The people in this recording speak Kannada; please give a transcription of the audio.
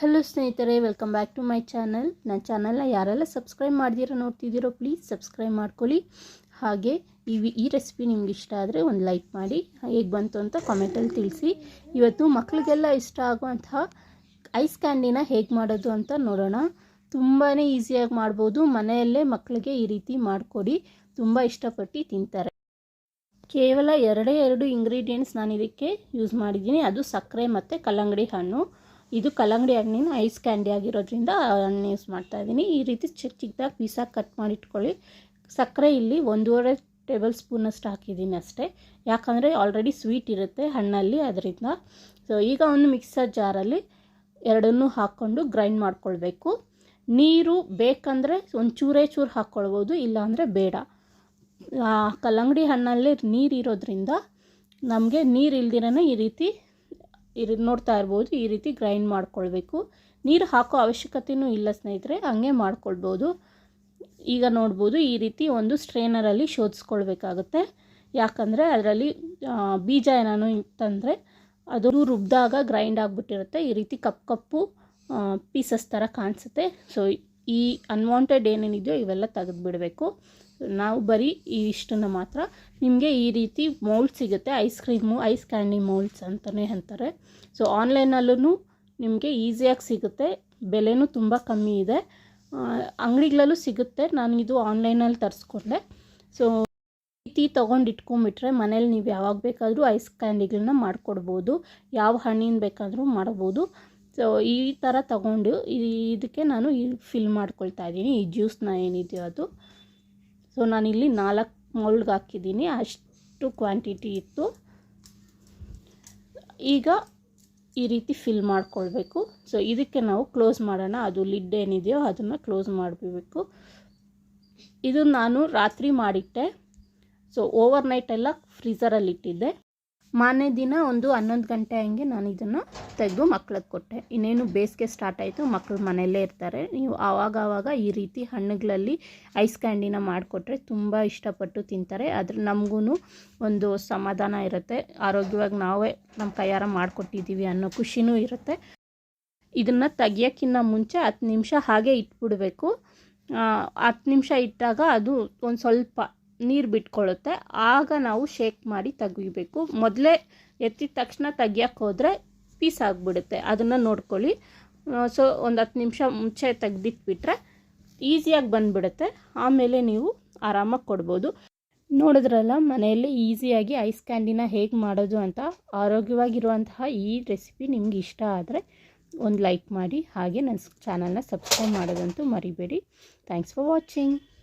ಹಲೋ ಸ್ನೇಹಿತರೆ welcome back to my channel ನನ್ನ ಚಾನಲ್ನ ಯಾರೆಲ್ಲ ಸಬ್ಸ್ಕ್ರೈಬ್ ಮಾಡ್ದಿರೋ ನೋಡ್ತಿದ್ದೀರೋ ಪ್ಲೀಸ್ ಸಬ್ಸ್ಕ್ರೈಬ್ ಮಾಡ್ಕೊಳ್ಳಿ. ಹಾಗೆ ಈ ಈ ರೆಸಿಪಿ ನಿಮ್ಗೆ ಇಷ್ಟ ಆದರೆ ಒಂದು ಲೈಕ್ ಮಾಡಿ, ಹೇಗೆ ಬಂತು ಅಂತ ಕಾಮೆಂಟಲ್ಲಿ ತಿಳಿಸಿ. ಇವತ್ತು ಮಕ್ಕಳಿಗೆಲ್ಲ ಇಷ್ಟ ಆಗುವಂತಹ ಐಸ್ ಕ್ಯಾಂಡಿನ ಹೇಗೆ ಮಾಡೋದು ಅಂತ ನೋಡೋಣ. ತುಂಬಾ ಈಸಿಯಾಗಿ ಮಾಡ್ಬೋದು. ಮನೆಯಲ್ಲೇ ಮಕ್ಕಳಿಗೆ ಈ ರೀತಿ ಮಾಡಿಕೊಡಿ. ತುಂಬ ಇಷ್ಟಪಟ್ಟು ತಿಂತಾರೆ. ಕೇವಲ ಎರಡೇ ಎರಡು ಇಂಗ್ರೀಡಿಯೆಂಟ್ಸ್ ನಾನು ಇದಕ್ಕೆ ಯೂಸ್ ಮಾಡಿದ್ದೀನಿ. ಅದು ಸಕ್ಕರೆ ಮತ್ತು ಕಲ್ಲಂಗಡಿ ಹಣ್ಣು. ಇದು ಕಲ್ಲಂಗಡಿ ಹಣ್ಣಿನ ಐಸ್ ಕ್ಯಾಂಡಿ ಆಗಿರೋದ್ರಿಂದ ಹಣ್ಣು ಯೂಸ್ ಮಾಡ್ತಾ ಇದ್ದೀನಿ. ಈ ರೀತಿ ಚಿಕ್ಕ ಚಿಕ್ಕದಾಗಿ ಪೀಸಾಗಿ ಕಟ್ ಮಾಡಿಟ್ಕೊಳ್ಳಿ ಸಕ್ಕರೆ ಇಲ್ಲಿ ಒಂದೂವರೆ ಟೇಬಲ್ ಸ್ಪೂನಷ್ಟು ಹಾಕಿದ್ದೀನಿ ಅಷ್ಟೇ. ಯಾಕಂದರೆ ಆಲ್ರೆಡಿ ಸ್ವೀಟ್ ಇರುತ್ತೆ ಹಣ್ಣಲ್ಲಿ ಅದರಿಂದ. ಸೊ ಈಗ ಒಂದು ಮಿಕ್ಸರ್ ಜಾರಲ್ಲಿ ಎರಡನ್ನೂ ಹಾಕ್ಕೊಂಡು ಗ್ರೈಂಡ್ ಮಾಡ್ಕೊಳ್ಬೇಕು. ನೀರು ಬೇಕಂದರೆ ಒಂದು ಚೂರೇ ಚೂರು ಹಾಕ್ಕೊಳ್ಬೋದು ಇಲ್ಲಾಂದರೆ ಬೇಡ. ಕಲ್ಲಂಗಡಿ ಹಣ್ಣಲ್ಲಿ ನೀರು ಇರೋದ್ರಿಂದ ನಮಗೆ ನೀರು ಇಲ್ದಿರೇ ಈ ರೀತಿ ಇರ್, ನೋಡ್ತಾ ಇರ್ಬೋದು, ಈ ರೀತಿ ಗ್ರೈಂಡ್ ಮಾಡ್ಕೊಳ್ಬೇಕು. ನೀರು ಹಾಕೋ ಅವಶ್ಯಕತೆಯೂ ಇಲ್ಲ ಸ್ನೇಹಿತರೆ, ಹಂಗೆ ಮಾಡ್ಕೊಳ್ಬೋದು. ಈಗ ನೋಡ್ಬೋದು, ಈ ರೀತಿ ಒಂದು ಸ್ಟ್ರೈನರಲ್ಲಿ ಶೋಧಿಸ್ಕೊಳ್ಬೇಕಾಗುತ್ತೆ. ಯಾಕಂದರೆ ಅದರಲ್ಲಿ ಬೀಜ ಏನಾನು ಇತ್ತಂದರೆ ಅದು ರುಬ್ಬಿದಾಗ ಗ್ರೈಂಡ್ ಆಗಿಬಿಟ್ಟಿರುತ್ತೆ. ಈ ರೀತಿ ಕಪ್ಪು ಕಪ್ಪು ಪೀಸಸ್ ಥರ ಕಾಣಿಸುತ್ತೆ. ಸೊ ಈ ಅನ್ವಾಂಟೆಡ್ ಏನೇನಿದೆಯೋ ಇವೆಲ್ಲ ತೆಗೆದುಬಿಡಬೇಕು. ನಾವು ಬರೀ ಇಷ್ಟನ್ನು ಮಾತ್ರ ನಿಮಗೆ ಈ ರೀತಿ ಮೌಲ್ಡ್ ಸಿಗುತ್ತೆ ice cream ice candy moulds ಅಂತಲೇ ಅಂತಾರೆ. ಸೊ ಆನ್ಲೈನಲ್ಲೂ ನಿಮಗೆ ಈಸಿಯಾಗಿ ಸಿಗುತ್ತೆ, ಬೆಲೆನೂ ತುಂಬ ಕಮ್ಮಿ ಇದೆ. ಅಂಗಡಿಗಳಲ್ಲೂ ಸಿಗುತ್ತೆ, ನಾನು ಇದು ಆನ್ಲೈನಲ್ಲಿ ತರಿಸ್ಕೊಂಡೆ. ಸೊ ರೀತಿ ತೊಗೊಂಡು ಇಟ್ಕೊಂಡ್ಬಿಟ್ರೆ ಮನೇಲಿ ನೀವು ಯಾವಾಗ ಬೇಕಾದರೂ ಐಸ್ ಕ್ಯಾಂಡಿಗಳನ್ನ ಮಾಡಿಕೊಡ್ಬೋದು, ಯಾವ ಹಣ್ಣಿನ ಬೇಕಾದರೂ ಮಾಡ್ಬೋದು. ಸೊ ಈ ಥರ ತಗೊಂಡು ಇದಕ್ಕೆ ನಾನು ಫಿಲ್ ಮಾಡ್ಕೊಳ್ತಾ ಇದ್ದೀನಿ, ಈ ಜ್ಯೂಸ್ನ ಏನಿದೆಯೋ ಅದು. ಸೊ ನಾನಿಲ್ಲಿ ನಾಲ್ಕು ಮೌಲ್ಡ್ಗೆ ಹಾಕಿದ್ದೀನಿ. ಅಷ್ಟು ಕ್ವಾಂಟಿಟಿ ಇತ್ತು. ಈಗ ಈ ರೀತಿ ಫಿಲ್ ಮಾಡ್ಕೊಳ್ಬೇಕು. ಸೊ ಇದಕ್ಕೆ ನಾವು ಕ್ಲೋಸ್ ಮಾಡೋಣ. ಅದು ಲಿಡ್ ಏನಿದೆಯೋ ಅದನ್ನು ಕ್ಲೋಸ್ ಮಾಡಬೇಕು. ಇದು ನಾನು ರಾತ್ರಿ ಮಾಡಿಟ್ಟೆ. ಸೊ ಓವರ್ ನೈಟ್ ಎಲ್ಲ ಫ್ರೀಸರಲ್ಲಿ ಇಟ್ಟಿದ್ದೆ ಮಾರನೇ ದಿನ ಒಂದು ಹನ್ನೊಂದು ಗಂಟೆ ಹಂಗೆ ನಾನು ಇದನ್ನು ತೆಗೆದು ಮಕ್ಳಿಗೆ ಕೊಟ್ಟೆ. ಇನ್ನೇನು ಬೇಸಿಗೆ ಸ್ಟಾರ್ಟ್ ಆಯಿತು ಮಕ್ಕಳು ಮನೆಯಲ್ಲೇ ಇರ್ತಾರೆ. ನೀವು ಆವಾಗವಾಗ ಆವಾಗ ಈ ರೀತಿ ಹಣ್ಣುಗಳಲ್ಲಿ ಐಸ್ ಕ್ಯಾಂಡಿನ ಮಾಡಿಕೊಟ್ರೆ ತುಂಬ ಇಷ್ಟಪಟ್ಟು ತಿಂತಾರೆ. ಆದರೆ ನಮಗೂ ಒಂದು ಸಮಾಧಾನ ಇರುತ್ತೆ. ಆರೋಗ್ಯವಾಗಿ ನಾವೇ ನಮ್ಮ ಕೈಯಾರ ಮಾಡಿಕೊಟ್ಟಿದ್ದೀವಿ ಅನ್ನೋ ಖುಷಿನೂ ಇರುತ್ತೆ. ಇದನ್ನು ತೆಗಿಯೋಕ್ಕಿಂತ ಮುಂಚೆ ಹತ್ತು ನಿಮಿಷ ಹಾಗೆ ಇಟ್ಬಿಡಬೇಕು. ಹತ್ತು ನಿಮಿಷ ಇಟ್ಟಾಗ ಅದು ಒಂದು ಸ್ವಲ್ಪ ನೀರು ಬಿಟ್ಕೊಳ್ಳುತ್ತೆ ಆಗ ನಾವು ಶೇಕ್ ಮಾಡಿ ತೆಗಿಬೇಕು. ಮೊದಲೇ ಎತ್ತಿದ ತಕ್ಷಣ ತೆಗಿಯೋಕ್ಕೆ ಹೋದರೆ ಪೀಸ್ ಆಗಿಬಿಡುತ್ತೆ. ಅದನ್ನು ನೋಡ್ಕೊಳ್ಳಿ. ಸೊ, ಒಂದು ಹತ್ತು ನಿಮಿಷ ಮುಂಚೆ ತೆಗ್ದಿಟ್ಬಿಟ್ರೆ ಈಸಿಯಾಗಿ ಬಂದುಬಿಡುತ್ತೆ. ಆಮೇಲೆ ನೀವು ಆರಾಮಾಗಿ ಕೊಡ್ಬೋದು. ನೋಡಿದ್ರಲ್ಲ, ಮನೆಯಲ್ಲಿ ಈಸಿಯಾಗಿ ಐಸ್ ಕ್ಯಾಂಡಿನ ಹೇಗೆ ಮಾಡೋದು ಅಂತ ಆರೋಗ್ಯವಾಗಿರುವಂತಹ ಈ ರೆಸಿಪಿ ನಿಮ್ಗೆ ಇಷ್ಟ ಆದರೆ ಒಂದು ಲೈಕ್ ಮಾಡಿ. ಹಾಗೆ ನನ್ನ ಚಾನಲ್ನ ಸಬ್ಸ್ಕ್ರೈಬ್ ಮಾಡೋದಂತೂ ಮರಿಬೇಡಿ. Thanks for watching.